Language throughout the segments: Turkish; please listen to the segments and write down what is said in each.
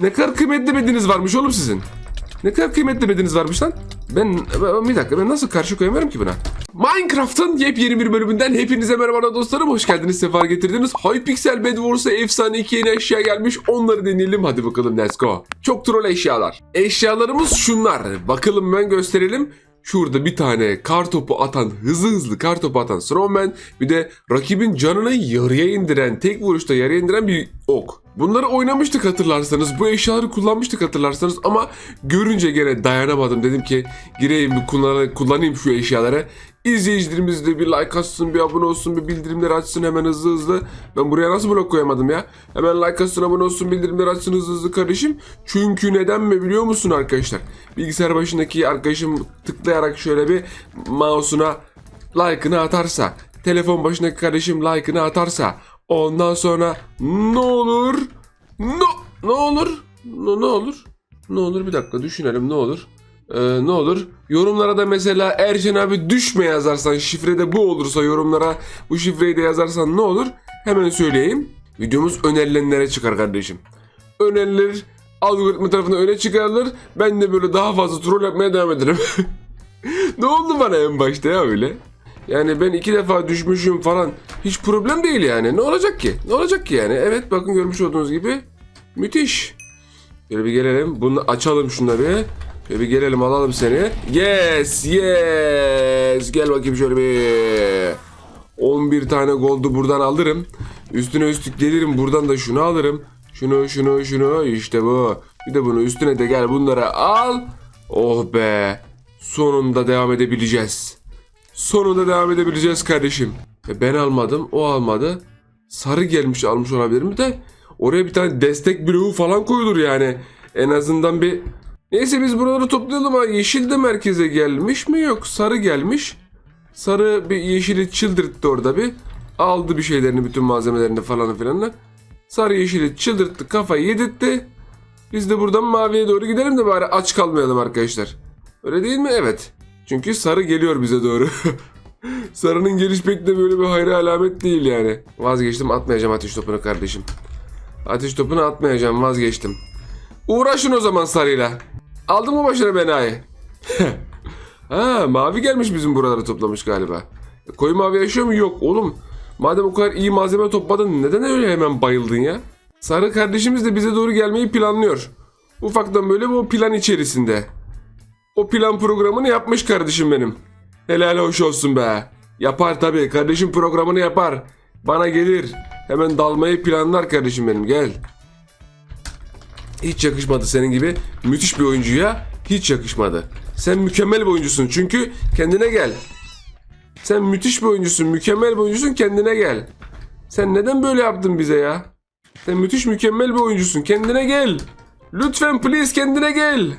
Ne kadar kıymetli bedeniz varmış oğlum sizin. Ne kadar kıymetli bedeniz varmış lan. Ben bir dakika ben nasıl karşı koyamıyorum ki buna? Minecraft'ın yepyeni bir bölümünden hepinize merhaba dostlarım. Hoş geldiniz, sefa getirdiniz. Hypixel Bed Wars'a efsane iki yeni eşya gelmiş. Onları deneyelim. Hadi bakalım let's go. Çok troll eşyalar. Eşyalarımız şunlar. Bakalım ben gösterelim. Şurada bir tane kar topu atan, hızlı hızlı kar topu atan Strongman. Bir de rakibin canını yarıya indiren, tek vuruşta yarıya indiren bir ok. Bunları oynamıştık hatırlarsanız. Bu eşyaları kullanmıştık hatırlarsanız. Ama görünce gene dayanamadım. Dedim ki gireyim bir kullan- kullanayım şu eşyaları. İzleyicilerimiz de bir like atsın, bir abone olsun, bir bildirimleri açsın hemen hızlı hızlı. Ben buraya nasıl blok koyamadım ya? Hemen like atsın, abone olsun, bildirimleri açsın hızlı hızlı kardeşim. Çünkü neden mi biliyor musun arkadaşlar? Bilgisayar başındaki arkadaşım tıklayarak şöyle bir mouse'una like'ını atarsa, telefon başındaki kardeşim like'ını atarsa, ondan sonra ne olur? No, ne olur? No, ne olur? Ne olur bir dakika düşünelim ne olur? Ee, ne olur? Yorumlara da mesela Erşen abi düşme yazarsan şifrede bu olursa yorumlara bu şifreyi de yazarsan ne olur? Hemen söyleyeyim. Videomuz önerilenlere çıkar kardeşim. Önerilir algoritma tarafından öne çıkarılır. Ben de böyle daha fazla troll yapmaya devam ederim. ne oldu bana en başta ya öyle? Yani ben iki defa düşmüşüm falan. Hiç problem değil yani. Ne olacak ki? Ne olacak ki yani? Evet bakın görmüş olduğunuz gibi. Müthiş. Şöyle bir gelelim. Bunu açalım şunları. Şöyle bir gelelim alalım seni. Yes yes. Gel bakayım şöyle bir. 11 tane goldu buradan alırım. Üstüne üstlük gelirim buradan da şunu alırım. Şunu şunu şunu işte bu. Bir de bunu üstüne de gel bunları al. Oh be. Sonunda devam edebileceğiz. Sonunda devam edebileceğiz kardeşim. E ben almadım, o almadı. Sarı gelmiş almış olabilir mi de oraya bir tane destek bloğu falan koyulur yani. En azından bir... Neyse biz buraları toplayalım ha. Yeşil de merkeze gelmiş mi? Yok sarı gelmiş. Sarı bir yeşili çıldırttı orada bir. Aldı bir şeylerini bütün malzemelerini falan filanla. Sarı yeşili çıldırttı kafayı yedirtti. Biz de buradan maviye doğru gidelim de bari aç kalmayalım arkadaşlar. Öyle değil mi? Evet. Çünkü sarı geliyor bize doğru. Sarının geliş pek de böyle bir hayra alamet değil yani. Vazgeçtim atmayacağım ateş topunu kardeşim. Ateş topunu atmayacağım vazgeçtim. Uğraşın o zaman sarıyla. Aldın mı başına benayı? ha mavi gelmiş bizim buraları toplamış galiba. E, Koyu mavi yaşıyor mu? Yok oğlum. Madem o kadar iyi malzeme topladın neden öyle hemen bayıldın ya? Sarı kardeşimiz de bize doğru gelmeyi planlıyor. Ufaktan böyle bu plan içerisinde. O plan programını yapmış kardeşim benim. Helal hoş olsun be. Yapar tabii. Kardeşim programını yapar. Bana gelir. Hemen dalmayı planlar kardeşim benim. Gel. Hiç yakışmadı senin gibi müthiş bir oyuncuya. Hiç yakışmadı. Sen mükemmel bir oyuncusun çünkü kendine gel. Sen müthiş bir oyuncusun, mükemmel bir oyuncusun kendine gel. Sen neden böyle yaptın bize ya? Sen müthiş mükemmel bir oyuncusun kendine gel. Lütfen please kendine gel.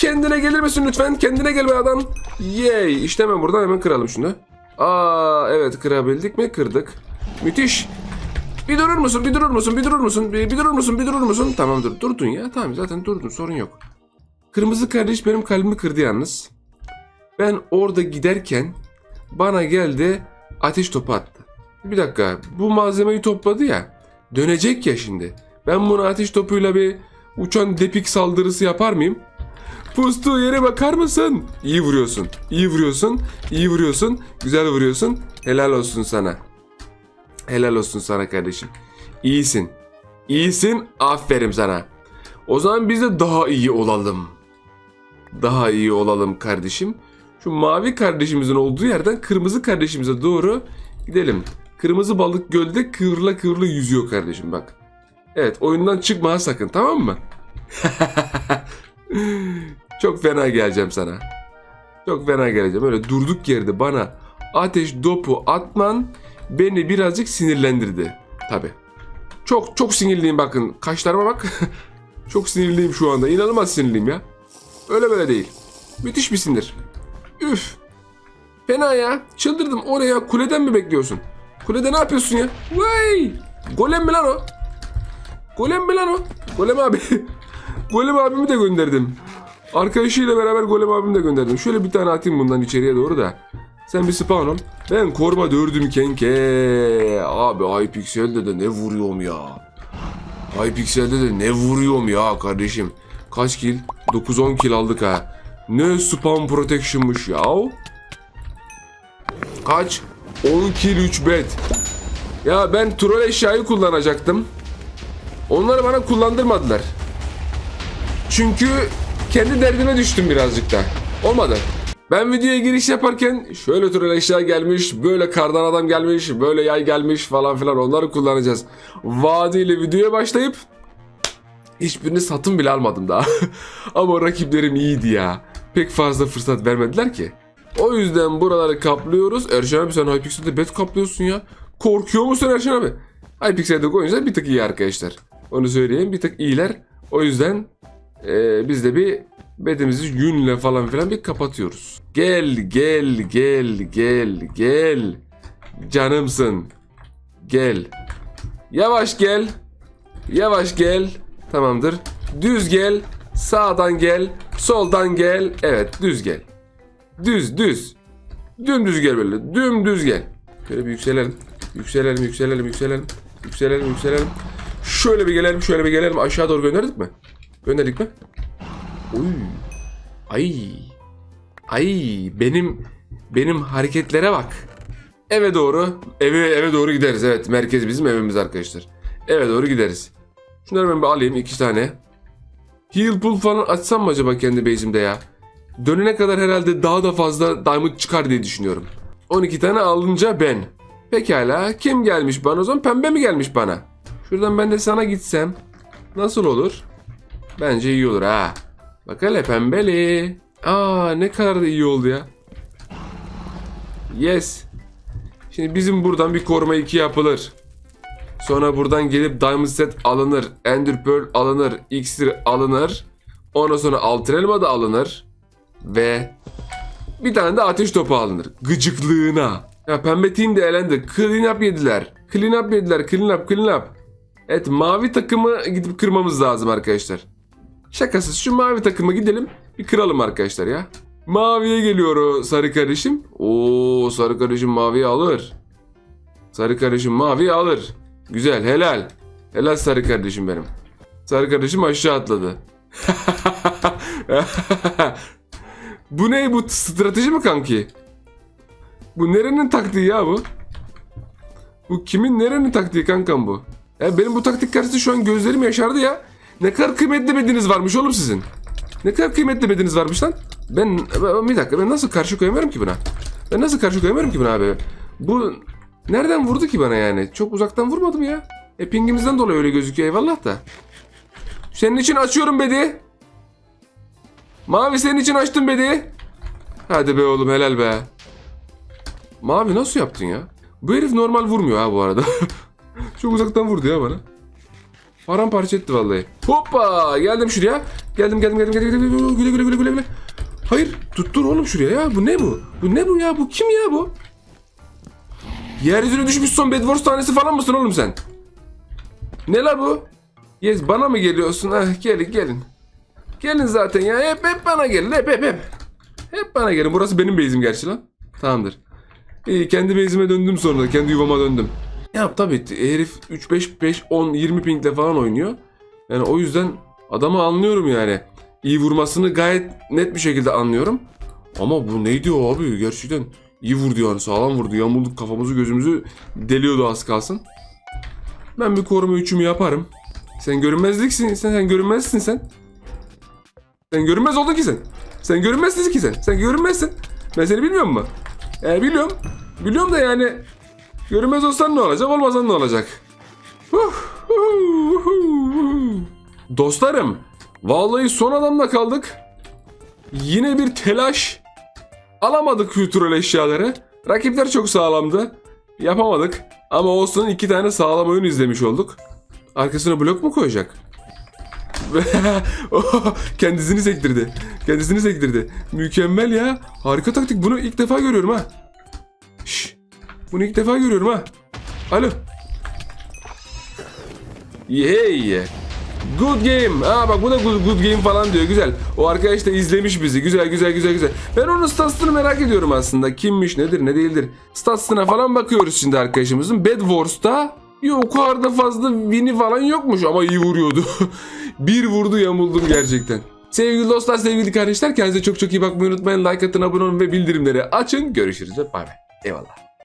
Kendine gelir misin lütfen? Kendine gel be adam. Yay. İşte hemen buradan hemen kıralım şunu. Aa evet kırabildik mi? Kırdık. Müthiş. Bir durur musun? Bir durur musun? Bir durur musun? Bir, bir durur musun? Bir durur musun? Tamam dur. Durdun ya. Tamam zaten durdun. Sorun yok. Kırmızı kardeş benim kalbimi kırdı yalnız. Ben orada giderken bana geldi ateş topu attı. Bir dakika. Bu malzemeyi topladı ya. Dönecek ya şimdi. Ben bunu ateş topuyla bir uçan depik saldırısı yapar mıyım? Pustuğu yere bakar mısın? İyi vuruyorsun. İyi vuruyorsun. İyi vuruyorsun. Güzel vuruyorsun. Helal olsun sana. Helal olsun sana kardeşim. İyisin. İyisin. Aferin sana. O zaman biz de daha iyi olalım. Daha iyi olalım kardeşim. Şu mavi kardeşimizin olduğu yerden kırmızı kardeşimize doğru gidelim. Kırmızı balık gölde kıvrıla kıvrıla yüzüyor kardeşim bak. Evet oyundan çıkma sakın tamam mı? Çok fena geleceğim sana. Çok fena geleceğim. Öyle durduk yerde bana ateş dopu atman beni birazcık sinirlendirdi. Tabi. Çok çok sinirliyim bakın. Kaşlarıma bak. çok sinirliyim şu anda. İnanılmaz sinirliyim ya. Öyle böyle değil. Müthiş bir sinir. Üf. Fena ya. Çıldırdım. Oraya kuleden mi bekliyorsun? Kulede ne yapıyorsun ya? Vay. Golem mi lan o? Golem mi lan o? Golem abi. Golem abimi de gönderdim. Arkadaşıyla beraber Golem abimi de gönderdim. Şöyle bir tane atayım bundan içeriye doğru da. Sen bir spawn ol. Ben koruma dördüm kenke. Abi Hypixel'de de ne vuruyorum ya. Hypixel'de de ne vuruyorum ya kardeşim. Kaç kill? 9-10 kill aldık ha. Ne spam protection'mış ya. Kaç? 10 kill 3 bet. Ya ben troll eşyayı kullanacaktım. Onları bana kullandırmadılar. Çünkü kendi derdime düştüm birazcık da. Olmadı. Ben videoya giriş yaparken şöyle troll eşya gelmiş, böyle kardan adam gelmiş, böyle yay gelmiş falan filan onları kullanacağız. Vaadiyle videoya başlayıp hiçbirini satın bile almadım daha. Ama rakiplerim iyiydi ya. Pek fazla fırsat vermediler ki. O yüzden buraları kaplıyoruz. Erşen abi sen Hypixel'de bet kaplıyorsun ya. Korkuyor musun Erşen abi? Hypixel'de oyuncular bir tık iyi arkadaşlar. Onu söyleyeyim bir tık iyiler. O yüzden eee, biz de bir bedimizi yünle falan filan bir kapatıyoruz. Gel gel gel gel gel. Canımsın. Gel. Yavaş gel. Yavaş gel. Tamamdır. Düz gel. Sağdan gel. Soldan gel. Evet düz gel. Düz düz. Dümdüz gel böyle. Dümdüz gel. Şöyle bir yükselelim. Yükselelim yükselelim yükselelim. Yükselelim yükselelim. Şöyle bir gelelim şöyle bir gelelim. Aşağı doğru gönderdik mi? Gönderdik mi? Uy. Ay. Ay benim benim hareketlere bak. Eve doğru. Eve eve doğru gideriz. Evet merkez bizim evimiz arkadaşlar. Eve doğru gideriz. Şunları ben bir alayım iki tane. Heal pool falan açsam mı acaba kendi base'imde ya? Dönene kadar herhalde daha da fazla diamond çıkar diye düşünüyorum. 12 tane alınca ben. Pekala kim gelmiş bana o zaman pembe mi gelmiş bana? Şuradan ben de sana gitsem nasıl olur? Bence iyi olur ha. Bak hele pembeli. Aa ne kadar da iyi oldu ya. Yes. Şimdi bizim buradan bir koruma 2 yapılır. Sonra buradan gelip Diamond Set alınır. Ender Pearl alınır. Iksir alınır. Ondan sonra Altın Elma da alınır. Ve bir tane de ateş topu alınır. Gıcıklığına. Ya pembe team de elendi. Clean up yediler. Clean up yediler. Clean up clean up. Evet mavi takımı gidip kırmamız lazım arkadaşlar. Şakasız şu mavi takımı gidelim bir kıralım arkadaşlar ya. Maviye geliyor sarı kardeşim. Oo sarı kardeşim maviyi alır. Sarı kardeşim maviyi alır. Güzel helal. Helal sarı kardeşim benim. Sarı kardeşim aşağı atladı. bu ne bu strateji mi kanki? Bu nerenin taktiği ya bu? Bu kimin nerenin taktiği kankam bu? Ya benim bu taktik karşısında şu an gözlerim yaşardı ya. Ne kadar kıymetli bedeniz varmış oğlum sizin. Ne kadar kıymetli bedeniz varmış lan. Ben bir dakika ben nasıl karşı koyamıyorum ki buna? Ben nasıl karşı koyamıyorum ki buna abi? Bu nereden vurdu ki bana yani? Çok uzaktan vurmadım ya. E pingimizden dolayı öyle gözüküyor eyvallah da. Senin için açıyorum bedi. Mavi senin için açtım bedi. Hadi be oğlum helal be. Mavi nasıl yaptın ya? Bu herif normal vurmuyor ha bu arada. Çok uzaktan vurdu ya bana. Paramparça etti vallahi. Hoppa geldim şuraya. Geldim geldim geldim geldim. geldim. Güle güle güle güle güle. Hayır tuttur oğlum şuraya ya. Bu ne bu? Bu ne bu ya? Bu kim ya bu? Yeryüzüne düşmüş son Bedwars tanesi falan mısın oğlum sen? Ne la bu? Yes bana mı geliyorsun? Ah gelin gelin. Gelin zaten ya. Hep hep bana gelin. Hep hep hep. Hep bana gelin. Burası benim base'im gerçi lan. Tamamdır. İyi kendi base'ime döndüm sonra. Kendi yuvama döndüm. Ya tabii herif 3 5 5 10 20 pingle falan oynuyor. Yani o yüzden adamı anlıyorum yani. İyi vurmasını gayet net bir şekilde anlıyorum. Ama bu neydi o abi gerçekten iyi vurdu yani sağlam vurdu. Yamulduk kafamızı gözümüzü deliyordu az kalsın. Ben bir koruma üçümü yaparım. Sen görünmezliksin sen, sen görünmezsin sen. Sen görünmez oldun ki sen. Sen görünmezsin ki sen. Sen görünmezsin. Ben seni bilmiyor mu? E biliyorum. Biliyorum da yani Görünmez olsan ne olacak, olmasan ne olacak? Dostlarım, vallahi son adamla kaldık. Yine bir telaş. Alamadık kültürel eşyaları. Rakipler çok sağlamdı. Yapamadık. Ama olsun iki tane sağlam oyun izlemiş olduk. Arkasına blok mu koyacak? Oh, Kendisini sektirdi. Kendisini sektirdi. Mükemmel ya. Harika taktik. Bunu ilk defa görüyorum ha. Bunu ilk defa görüyorum ha. Alo. Hey. Good game. Aa bak bu da good, good game falan diyor. Güzel. O arkadaş da izlemiş bizi. Güzel güzel güzel güzel. Ben onun statsını merak ediyorum aslında. Kimmiş nedir ne değildir. Statsına falan bakıyoruz şimdi arkadaşımızın. Bed Wars'ta Yok o kadar da fazla vini falan yokmuş ama iyi vuruyordu. bir vurdu yamuldum gerçekten. Sevgili dostlar, sevgili kardeşler kendinize çok çok iyi bakmayı unutmayın. Like atın, abone olun ve bildirimleri açın. Görüşürüz ve bay bay. Eyvallah.